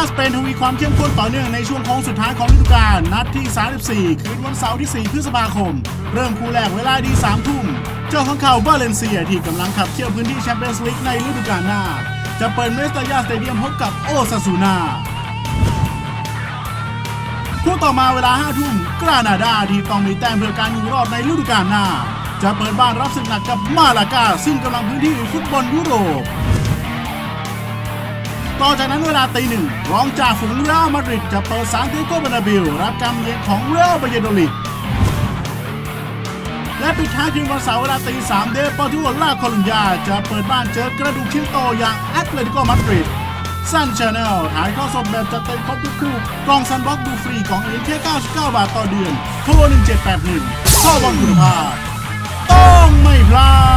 าสเปนทวีความเข้มข้นต่อเนื่องในช่วงโค้งสุดท้ายของฤดูกาลนัดที่ 34 คืนวันเสาร์ที่ 4 พฤษภาคม เริ่มคู่แรกเวลาดี 3 ทุ่ม เจ้าของเขาบาเลนเซียที่กำลังขับเคี่ยวพื้นที่แชมเปี้ยนส์ลีกในฤดูกาลหน้า จะเปิดเมสตายาสเตเดียมพบกับโอซาซูนาคู่ต่อมาเวลา 5 ทุ่มกรานาดาที่ต้องมีแต้มเพื่อการอยู่รอดในฤดูกาลหน้า จะเปิดบ้านรับศึกหนักกับมาลากาซึ่งกำลังพื้นที่ฟุตบอลยุโรป ต่อจากนั้นเวลาตีหนึ่งรองจากฝูงเรอัลมาดริดจะเปิดซานติโกเบนาบิลรับการเยือนของเรอัลบาเยโดลิดและปิดท้ายคืนวันเสาร์เวลาตีสามเดปอร์ติโวลาโคลุญญาจะเปิดบ้านเจอกระดูกชิ้นโตอย่างแอตเลติโกมาดริดซันชาแนลถ่ายข้อสดแบบจัดเต็มครบทุกคู่กล่องซันบ็อกดูฟรีของเองแค่99 บาทต่อเดือนโทร1781ข้อบอลคุณภาพต้องไม่พลาด